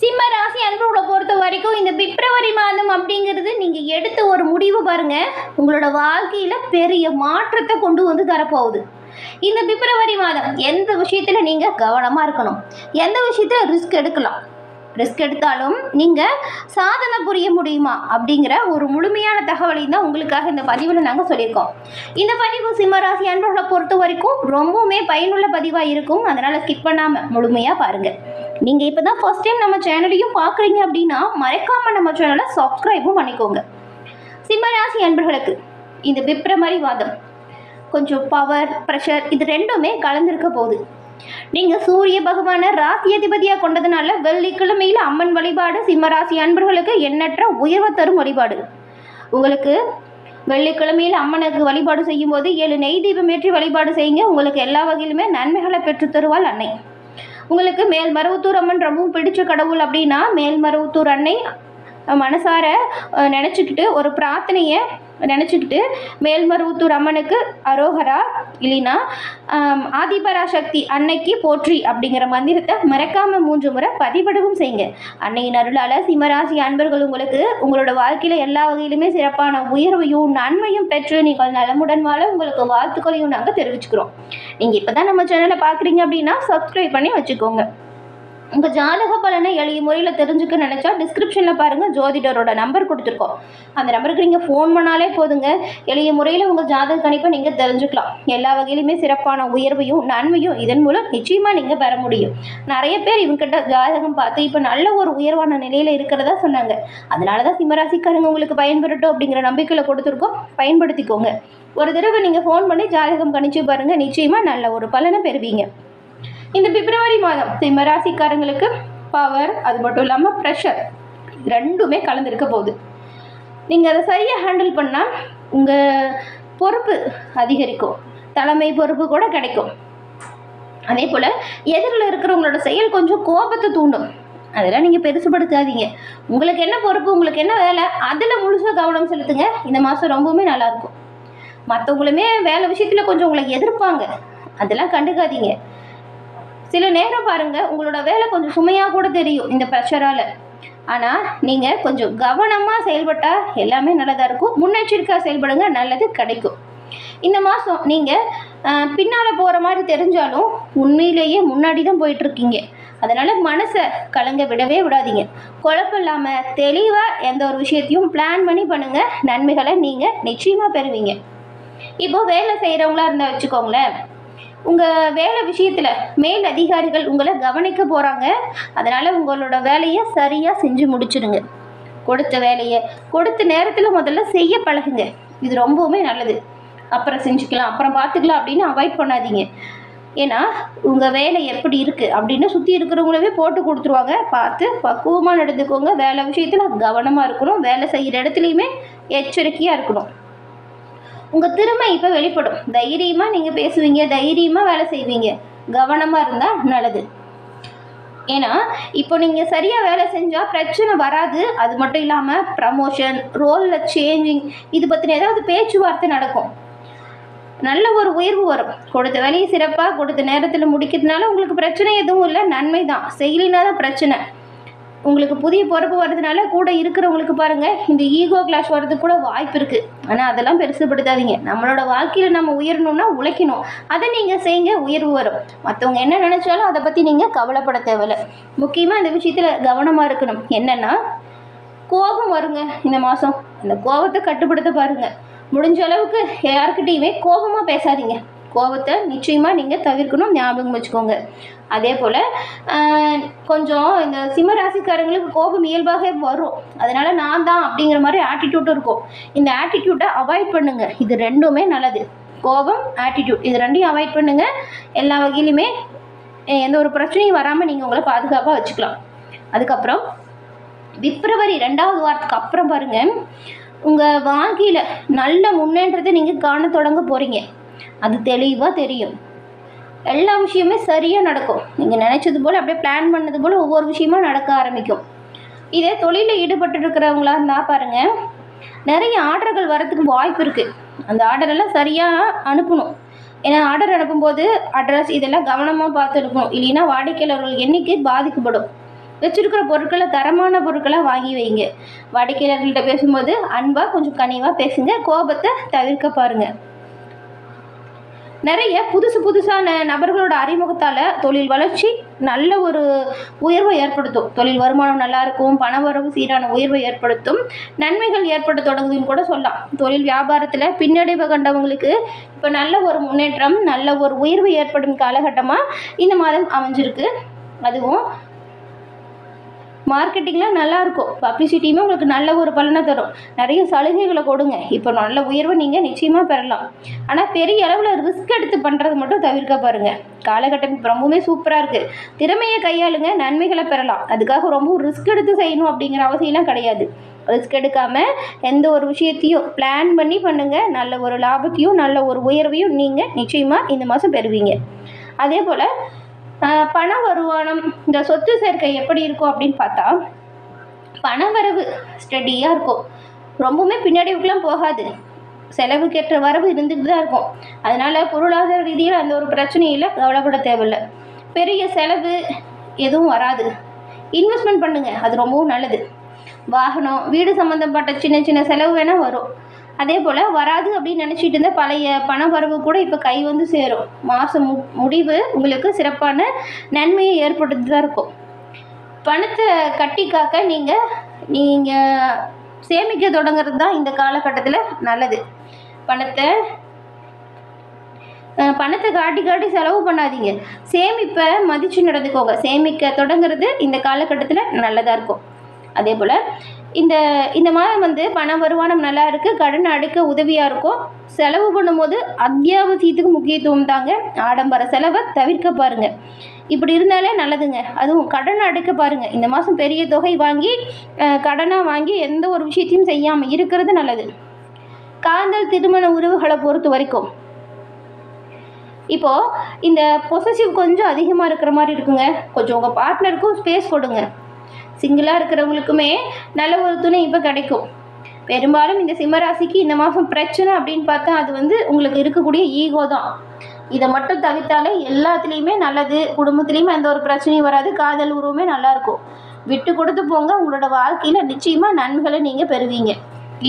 சிம்ம ராசி அன்போட பொறுத்த வரைக்கும் இந்த பிப்ரவரி மாதம் அப்படிங்கிறது நீங்கள் எடுத்த ஒரு முடிவு பாருங்க. உங்களோட வாழ்க்கையில் பெரிய மாற்றத்தை கொண்டு வந்து தரப்போகுது. இந்த பிப்ரவரி மாதம் எந்த விஷயத்தில் நீங்கள் கவனமாக இருக்கணும்? எந்த விஷயத்தில் ரிஸ்க் எடுக்கலாம்? ரிஸ்க் எடுத்தாலும் நீங்கள் சாதனை புரிய முடியுமா? அப்படிங்கிற ஒரு முழுமையான தகவலையும் தான் உங்களுக்காக இந்த பதிவில் நாங்கள் சொல்லியிருக்கோம். இந்த பதிவு சிம்மராசி அன்பர்களை பொறுத்த வரைக்கும் ரொம்பவுமே பயனுள்ள பதிவாக இருக்கும். அதனால் ஸ்கிப் பண்ணாமல் முழுமையாக பாருங்கள் நீங்கள் இப்போ தான் ஃபர்ஸ்ட் டைம் நம்ம சேனலையும் பார்க்குறீங்க அப்படின்னா மறக்காமல் நம்ம சேனலை சப்ஸ்கிரைபும் பண்ணிக்கோங்க. சிம்மராசி அன்பர்களுக்கு இந்த பிப்ரவரி வாதம் கொஞ்சம் பவர் ப்ரெஷர் இது ரெண்டுமே கலந்துருக்க போகுது. நீங்கள் சூரிய பகவானை ராசி அதிபதியாக கொண்டதுனால வெள்ளிக்கிழமையில் அம்மன் வழிபாடு சிம்மராசி அன்பர்களுக்கு எண்ணற்ற உயர்வை தரும் வழிபாடு. உங்களுக்கு வெள்ளிக்கிழமையில் அம்மனுக்கு வழிபாடு செய்யும்போது ஏழு நெய் தீபம் ஏற்றி வழிபாடு செய்யுங்க. உங்களுக்கு எல்லா வகையிலுமே நன்மைகளை பெற்றுத்தருவாள் அன்னை. உங்களுக்கு மேல்மருவத்தூர் அம்மன் ரொம்பவும் பிடிச்ச கடவுள் அப்படின்னா மேல்மருவத்தூர் அன்னை மனசார நினச்சிக்கிட்டு ஒரு பிரார்த்தனையை நினச்சிக்கிட்டு மேல்மருவத்தூர் அம்மனுக்கு அரோகரா இல்லைன்னா ஆதிபராசக்தி அன்னைக்கு போற்றி அப்படிங்கிற மந்திரத்தை மறக்காமல் மூன்று முறை பதிவிடவும் செய்யுங்க. அன்னையின் அருளால் சிம்மராசி அன்பர்கள் உங்களுக்கு உங்களோட வாழ்க்கையில் எல்லா வகையிலுமே சிறப்பான உயர்வையும் நன்மையும் பெற்று நீங்கள் நலமுடன் வாழ உங்களுக்கு வாழ்த்துக்களையும் நாங்கள் தெரிவிச்சுக்கிறோம். நீங்கள் இப்போ தான் நம்ம சேனலை பார்க்குறீங்க அப்படின்னா சப்ஸ்கிரைப் பண்ணி வச்சுக்கோங்க. உங்கள் ஜாதக பலனை எளிய முறையில் தெரிஞ்சுக்க நினச்சா டிஸ்கிரிப்ஷனில் பாருங்கள் ஜோதிடரோட நம்பர் கொடுத்துருக்கோம். அந்த நம்பருக்கு நீங்கள் ஃபோன் பண்ணாலே போதுங்க. எளிய முறையில் உங்கள் ஜாதக கணிப்பை நீங்கள் தெரிஞ்சுக்கலாம். எல்லா வகையிலுமே சிறப்பான உயர்வையும் நன்மையும் இதன் மூலம் நிச்சயமாக நீங்கள் பெற முடியும். நிறைய பேர் இவங்ககிட்ட ஜாதகம் பார்த்து இப்போ நல்ல ஒரு உயர்வான நிலையில் இருக்கிறதா சொன்னாங்க. அதனால தான் சிம்மராசிக்காரங்க உங்களுக்கு பயன்பெறட்டும் அப்படிங்கிற நம்பிக்கையில் கொடுத்துருக்கோம். பயன்படுத்திக்கோங்க. ஒரு தடவை நீங்கள் ஃபோன் பண்ணி ஜாதகம் கணிச்சு பாருங்கள் நிச்சயமாக நல்ல ஒரு பலனை பெறுவீங்க. இந்த பிப்ரவரி மாதம் சிம்மராசிக்காரங்களுக்கு பவர் அது மட்டும் இல்லாமல் ப்ரெஷர் ரெண்டுமே கலந்துருக்க போகுது. நீங்கள் அதை சரியாக ஹேண்டில் பண்ணால் உங்கள் பொறுப்பு அதிகரிக்கும். தலைமை பொறுப்பு கூட கிடைக்கும். அதே போல் எதிரில் இருக்கிறவங்களோட செயல் கொஞ்சம் கோபத்தை தூண்டும். அதெல்லாம் நீங்கள் பெருசுப்படுத்தாதீங்க உங்களுக்கு என்ன பொறுப்பு உங்களுக்கு என்ன வேலை அதில் முழுசாக கவனம் செலுத்துங்க. இந்த மாதம் ரொம்பவுமே நல்லாயிருக்கும் மற்றவங்களுமே வேலை விஷயத்தில் கொஞ்சம் உங்களை எதிர்ப்பாங்க. அதெல்லாம் கண்டுக்காதீங்க. சில நேரம் பாருங்க உங்களோட வேலை கொஞ்சம் சுமையாக கூட தெரியும் இந்த ப்ரெஷரால் ஆனால் நீங்கள் கொஞ்சம் கவனமாக செயல்பட்டால் எல்லாமே நல்லதாக இருக்கும். முன்னெச்சரிக்கையாக செயல்படுங்க நல்லது கிடைக்கும். இந்த மாதம் நீங்கள் பின்னால் போகிற மாதிரி தெரிஞ்சாலும் உண்மையிலேயே முன்னாடி தான் போயிட்டுருக்கீங்க. அதனால் மனசை கலங்க விடவே விடாதீங்க. குழப்பம் இல்லாமல் தெளிவாக எந்த ஒரு விஷயத்தையும் பிளான் பண்ணி பண்ணுங்கள் நன்மைகளை நீங்கள் நிச்சயமாக பெறுவீங்க. இப்போ வேலை செய்கிறவங்களா இருந்தால் வச்சுக்கோங்களேன். உங்கள் வேலை விஷயத்தில் மேல் அதிகாரிகள் உங்களை கவனிக்க போகிறாங்க அதனால் உங்களோட வேலையை சரியாக செஞ்சு முடிச்சிடுங்க. கொடுத்த வேலையை கொடுத்த நேரத்தில் முதல்ல செய்ய பழகுங்க. இது ரொம்பவுமே நல்லது. அப்புறம் செஞ்சுக்கலாம் அப்புறம் பார்த்துக்கலாம் அப்படின்னு அவாய்ட் பண்ணாதீங்க. ஏன்னா உங்கள் வேலை எப்படி இருக்குது அப்படின்னு சுற்றி இருக்கிறவங்களவே போட்டு கொடுத்துருவாங்க. பார்த்து பக்குவமாக நடந்துக்கோங்க. வேலை விஷயத்தில் கவனமாக இருக்கணும். வேலை செய்கிற இடத்துலையுமே எச்சரிக்கையாக இருக்கணும். உங்கள் திறமை இப்போ வெளிப்படும். தைரியமாக நீங்கள் பேசுவீங்க தைரியமாக வேலை செய்வீங்க. கவனமாக இருந்தால் நல்லது. ஏன்னா இப்போ நீங்கள் சரியாக வேலை செஞ்சால் பிரச்சனை வராது. அது மட்டும் இல்லாமல் ப்ரமோஷன் ரோலில் சேஞ்சிங் இது பற்றின ஏதாவது பேச்சுவார்த்தை நடக்கும். நல்ல ஒரு உயர்வு வரும். கொடுத்த வேலையை சிறப்பாக கொடுத்த நேரத்தில் முடிக்கிறதுனால உங்களுக்கு பிரச்சனை எதுவும் இல்லை. நன்மை தான் செய்யலினா தான் பிரச்சனை. உங்களுக்கு புதிய பொறுப்பு வர்றதுனால கூட இருக்கிறவங்களுக்கு பாருங்கள் இந்த ஈகோ கிளாஷ் வர்றதுக்கு கூட வாய்ப்பு இருக்குது ஆனால் அதெல்லாம் பெருசுப்படுத்தாதீங்க. நம்மளோட வாழ்க்கையில் நம்ம உயரணும்னா உழைக்கணும். அதை நீங்கள் செய்யுங்க உயர்வு வரும். மற்றவங்க என்ன நினச்சாலும் அதை பற்றி நீங்கள் கவலைப்பட தேவையில்ல. முக்கியமாக இந்த விஷயத்தில் கவனமாக இருக்கணும். என்னென்னா கோபம் வருங்க இந்த மாதம் அந்த கோபத்தை கட்டுப்படுத்த பாருங்க. முடிஞ்ச அளவுக்கு யாருக்கிட்டையுமே கோபமாக பேசாதீங்க. கோபத்தை நிச்சயமாக நீங்கள் தவிர்க்கணும் ஞாபகம் வச்சுக்கோங்க. அதே போல் கொஞ்சம் இந்த சிம்ம ராசிக்காரங்களுக்கு கோபம் இயல்பாகவே வரும். அதனால் நான் தான் அப்படிங்கிற மாதிரி ஆட்டிடியூட்டும் இருக்கும். இந்த ஆட்டிடியூட்டை அவாய்ட் பண்ணுங்கள் இது ரெண்டுமே நல்லது. கோபம் ஆட்டிடியூட் இது ரெண்டையும் அவாய்ட் பண்ணுங்கள் எல்லா வகையிலுமே எந்த ஒரு பிரச்சனையும் வராமல் நீங்கள் உங்களை பாதுகாப்பாக வச்சுக்கலாம். அதுக்கப்புறம் பிப்ரவரி ரெண்டாவது வாரத்துக்கு அப்புறம் பாருங்கள் உங்கள் வாழ்க்கையில் நல்ல முன்னேற்றத்தை நீங்கள் காண தொடங்க போகிறீங்க அது தெளிவாக தெரியும். எல்லா விஷயமே சரியாக நடக்கும். நீங்கள் நினச்சது போல் அப்படியே பிளான் பண்ணது போல் ஒவ்வொரு விஷயமா நடக்க ஆரம்பிக்கும். இதே தொழிலில் ஈடுபட்டு இருக்கிறவங்களா இருந்தால் பாருங்கள் நிறைய ஆர்டர்கள் வரத்துக்கு வாய்ப்பு இருக்குது அந்த ஆர்டரெல்லாம் சரியாக அனுப்பணும். ஏன்னா ஆர்டர் அனுப்பும்போது அட்ரஸ் இதெல்லாம் கவனமாக பார்த்து அனுப்பணும் இல்லைன்னா வாடிக்கையாளர்கள் எண்ணிக்கை பாதிக்கப்படும். வச்சுருக்கிற பொருட்களை தரமான பொருட்களாக வாங்கி வைங்க. வாடிக்கையாளர்கள்ட்ட பேசும்போது அன்பாக கொஞ்சம் கனிவாக பேசுங்க. கோபத்தை தவிர்க்க பாருங்கள் நிறைய புதுசு புதுசான நபர்களோட அறிமுகத்தால் தொழில் வளர்ச்சி நல்ல ஒரு உயர்வை ஏற்படுத்தும். தொழில் வருமானம் நல்லா இருக்கும் பண வரவு சீரான உயர்வை ஏற்படுத்தும் நன்மைகள் ஏற்பட தொடங்குதுன்னு கூட சொல்லலாம். தொழில் வியாபாரத்தில் பின்னடைவு கண்டவங்களுக்கு இப்போ நல்ல ஒரு முன்னேற்றம் நல்ல ஒரு உயர்வு ஏற்படும் காலகட்டமாக இந்த மாதம் அமைஞ்சிருக்கு. அதுவும் மார்க்கெட்டிங்கில் நல்லாயிருக்கும் பப்ளிசிட்டியுமே உங்களுக்கு நல்ல ஒரு பலனை தரும். நிறைய சலுகைகளை கொடுங்க. இப்போ நல்ல உயர்வை நீங்கள் நிச்சயமாக பெறலாம். ஆனால் பெரிய அளவில் ரிஸ்க் எடுத்து பண்ணுறது மட்டும் தவிர்க்க பாருங்கள் காலகட்டம் இப்போ ரொம்பவுமே சூப்பராக இருக்குது திறமையை கையாளுங்க நன்மைகளை பெறலாம். அதுக்காக ரொம்ப ரிஸ்க் எடுத்து செய்யணும் அப்படிங்கிற அவசியம்லாம் கிடையாது. ரிஸ்க் எடுக்காமல் எந்த ஒரு விஷயத்தையும் பிளான் பண்ணி பண்ணுங்கள் நல்ல ஒரு லாபத்தையும் நல்ல ஒரு உயர்வையும் நீங்கள் நிச்சயமாக இந்த மாதம் பெறுவீங்க. அதே போல் பண வருமானம் இந்த சொத்து சேர்க்கை எப்படி இருக்கும் அப்படின்னு பார்த்தா பண வரவு ஸ்டடியாக இருக்கும். ரொம்பவுமே பின்னாடிவுக்குலாம் போகாது. செலவுக்கேற்ற வரவு இருந்துட்டு தான் இருக்கும். அதனால் பொருளாதார ரீதியில் அந்த ஒரு பிரச்சனையில் கவலைப்பட தேவையில்லை. பெரிய செலவு எதுவும் வராது. இன்வெஸ்ட்மெண்ட் பண்ணுங்கள் அது ரொம்பவும் நல்லது. வாகனம் வீடு சம்மந்தப்பட்ட சின்ன சின்ன செலவு வேணால் வரும். அதே போல் வராது அப்படின்னு நினச்சிட்டு இருந்த பழைய பண வரவு கூட இப்போ கை வந்து சேரும். மாதம் மு முடிவு உங்களுக்கு சிறப்பான நன்மையை ஏற்படுத்தி தான் இருக்கும். பணத்தை கட்டி காக்க நீங்கள் நீங்கள் சேமிக்க தொடங்குறது தான் இந்த காலகட்டத்தில் நல்லது. பணத்தை பணத்தை காட்டி காட்டி செலவு பண்ணாதீங்க. சேமிப்பை மதித்து நடந்துக்கோங்க. சேமிக்க தொடங்குறது இந்த காலகட்டத்தில் நல்லதாக இருக்கும். அதே போல் இந்த இந்த மாதம் வந்து பண வருமானம் நல்லா இருக்குது கடன் அடுக்க உதவியாக இருக்கும். செலவு பண்ணும்போது அத்தியாவசியத்துக்கு முக்கியத்துவம் தாங்க. ஆடம்பர செலவை தவிர்க்க பாருங்கள் இப்படி இருந்தாலே நல்லதுங்க. அதுவும் கடன் அடுக்க பாருங்கள் இந்த மாதம் பெரிய தொகை வாங்கி கடனாக வாங்கி எந்த ஒரு விஷயத்தையும் செய்யாமல் இருக்கிறது நல்லது. காதல் திருமண உறவுகளை பொறுத்த வரைக்கும். இப்போது இந்த பொசசிவ் கொஞ்சம் அதிகமாக இருக்கிற மாதிரி இருக்குங்க. கொஞ்சம் உங்கள் பார்ட்னருக்கும் ஸ்பேஸ் கொடுங்க. சிங்கிளாக இருக்கிறவங்களுக்குமே நல்ல ஒரு துணை இப்போ கிடைக்கும். பெரும்பாலும் இந்த சிம்மராசிக்கு இந்த மாதம் பிரச்சனை அப்படின்னு பார்த்தா அது வந்து உங்களுக்கு இருக்கக்கூடிய ஈகோ தான். இதை மட்டும் தவிர்த்தாலே எல்லாத்துலேயுமே நல்லது குடும்பத்துலேயுமே எந்த ஒரு பிரச்சனையும் வராது காதல் உருவமே நல்லாயிருக்கும் விட்டு கொடுத்து போங்க உங்களோட வாழ்க்கையில் நிச்சயமாக நன்மைகளை நீங்கள் பெறுவீங்க.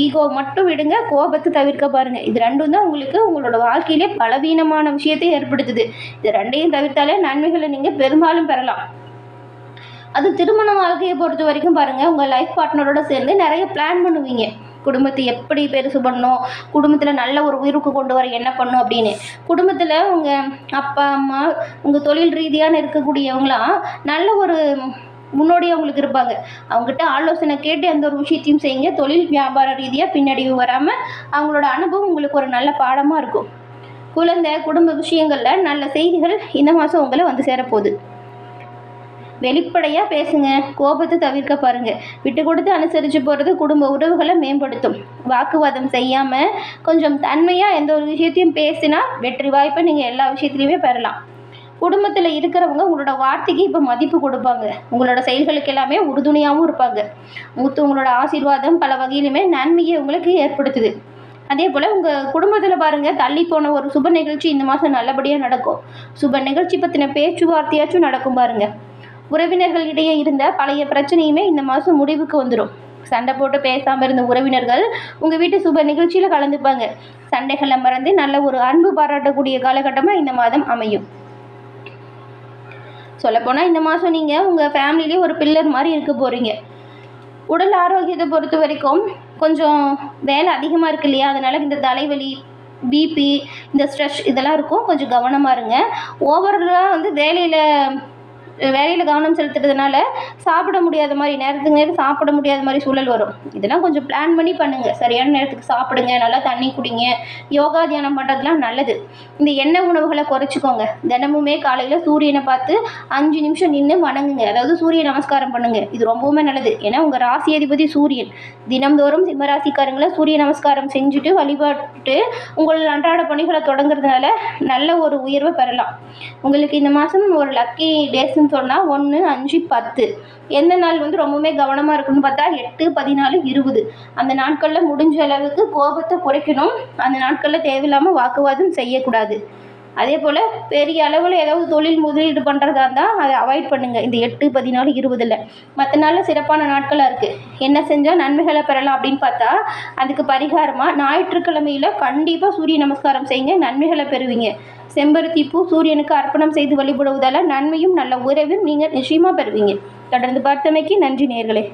ஈகோ மட்டும் விடுங்க கோபத்தை தவிர்க்க பாருங்கள் இது ரெண்டும் தான் உங்களுக்கு உங்களோட வாழ்க்கையிலே பலவீனமான விஷயத்தை ஏற்படுத்துது. இது ரெண்டையும் தவிர்த்தாலே நன்மைகளை நீங்கள் பெரும்பாலும் பெறலாம். அது திருமண வாழ்க்கையை பொறுத்த வரைக்கும் பாருங்கள் உங்கள் லைஃப் பார்ட்னரோட சேர்ந்து நிறைய பிளான் பண்ணுவீங்க. குடும்பத்தை எப்படி பெருசு பண்ணணும் குடும்பத்தில் நல்ல ஒரு உயிருக்கு கொண்டு வர என்ன பண்ணும் அப்படின்னு. குடும்பத்தில் உங்கள் அப்பா அம்மா உங்கள் தொழில் ரீதியான இருக்கக்கூடியவங்களாம் நல்ல ஒரு முன்னோடியாக அவங்களுக்கு இருப்பாங்க. அவங்ககிட்ட ஆலோசனை கேட்டு எந்த ஒரு விஷயத்தையும் செய்யுங்க. தொழில் வியாபார ரீதியாக பின்னடைவு வராமல் அவங்களோட அனுபவம் உங்களுக்கு ஒரு நல்ல பாடமாக இருக்கும். குழந்தை குடும்ப விஷயங்களில் நல்ல செய்திகள் இந்த மாதம் உங்களை வந்து சேரப்போகுது. வெளிப்படையாக பேசுங்க. கோபத்தை தவிர்க்க பாருங்க. விட்டு கொடுத்து அனுசரித்து போகிறது குடும்ப உறவுகளை மேம்படுத்தும். வாக்குவாதம் செய்யாமல் கொஞ்சம் தன்மையாக எந்த ஒரு விஷயத்தையும் பேசினா வெற்றி வாய்ப்பை நீங்கள் எல்லா விஷயத்துலையுமே பெறலாம். குடும்பத்தில் இருக்கிறவங்க உங்களோட வார்த்தைக்கு இப்போ மதிப்பு கொடுப்பாங்க. உங்களோட செயல்களுக்கு எல்லாமே உறுதுணையாகவும் இருப்பாங்க. மூத்தவங்களோட ஆசீர்வாதம் பல வகையிலுமே நன்மையை உங்களுக்கு ஏற்படுத்துது. அதே போல் உங்கள் குடும்பத்தில் பாருங்கள் தள்ளி போன ஒரு சுப நிகழ்ச்சி இந்த மாதம் நல்லபடியாக நடக்கும். சுப நிகழ்ச்சி பற்றின பேச்சுவார்த்தையாச்சும் நடக்கும் பாருங்கள் உறவினர்களிடையே இருந்த பழைய பிரச்சனையுமே இந்த மாதம் முடிவுக்கு வந்துடும் சண்டை போட்டு பேசாமல் இருந்த உறவினர்கள் உங்கள் வீட்டு சுப நிகழ்ச்சியில் கலந்துப்பாங்க. சண்டைகளை மறந்து நல்ல ஒரு அன்பு பாராட்டக்கூடிய காலகட்டமாக இந்த மாதம் அமையும். சொல்லப்போனால் இந்த மாதம் நீங்கள் உங்கள் ஃபேமிலிலேயே ஒரு பில்லர் மாதிரி இருக்க போகிறீங்க உடல் ஆரோக்கியத்தை பொறுத்த வரைக்கும் கொஞ்சம் வேலை அதிகமாக இருக்கு இல்லையா? அதனால் இந்த தலைவலி பிபி இந்த ஸ்ட்ரெஸ் இதெல்லாம் இருக்கும். கொஞ்சம் கவனமாக இருங்க. ஓவரலாக வந்து வேலையில் வேலையில் கவனம் செலுத்துறதுனால சாப்பிட முடியாத மாதிரி நேரத்துக்கு நேரம் சாப்பிட முடியாத மாதிரி சூழல் வரும். இதெல்லாம் கொஞ்சம் பிளான் பண்ணி பண்ணுங்கள் சரியான நேரத்துக்கு சாப்பிடுங்க. நல்லா தண்ணி குடிங்க. யோகா தியானம் பண்ணுறதுலாம் நல்லது. இந்த எண்ணெய் உணவுகளை குறைச்சிக்கோங்க. தினமுமே காலையில் சூரியனை பார்த்து அஞ்சு நிமிஷம் நின்று வணங்குங்க. அதாவது சூரிய நமஸ்காரம் பண்ணுங்கள் இது ரொம்பவுமே நல்லது. ஏன்னா உங்கள் ராசி அதிபதி சூரியன். தினம்தோறும் சிம்மராசிக்காரங்களை சூரிய நமஸ்காரம் செஞ்சுட்டு வழிபாட்டு உங்கள் அன்றாட பணிகளை தொடங்குறதுனால நல்ல ஒரு உயர்வை பெறலாம். உங்களுக்கு இந்த மாதம் ஒரு லக்கி டேஸ்ன்னு சொன்னால் ஒன்று அஞ்சு பத்து. எந்த நாள் வந்து ரொம்பவுமே கவனமாக இருக்குன்னு பார்த்தா எட்டு பதினாலு இருபது. அந்த நாட்களில் முடிஞ்ச அளவுக்கு கோபத்தை குறைக்கணும். அந்த நாட்களில் தேவையில்லாமல் வாக்குவாதம் செய்யக்கூடாது. அதே போல் பெரிய அளவில் ஏதாவது தொழில் முதலீடு பண்ணுறதா இருந்தால் அதை அவாய்ட் பண்ணுங்கள் இந்த எட்டு பதினாலு இருபதில். மற்ற நாளில் சிறப்பான நாட்களாக இருக்குது என்ன செஞ்சால் நன்மைகளை பெறலாம் அப்படின்னு பார்த்தா அதுக்கு பரிகாரமாக ஞாயிற்றுக்கிழமையில் கண்டிப்பாக சூரிய நமஸ்காரம் செய்யுங்க. நன்மைகளை பெறுவீங்க. செம்பருத்தி பூ சூரியனுக்கு அர்ப்பணம் செய்து வழிபடுவதால் நன்மையும் நல்ல உறவும் நீங்கள் நிச்சயமாக பெறுவீங்க. தொடர்ந்து பார்த்தமைக்கு நன்றி நேர்களே.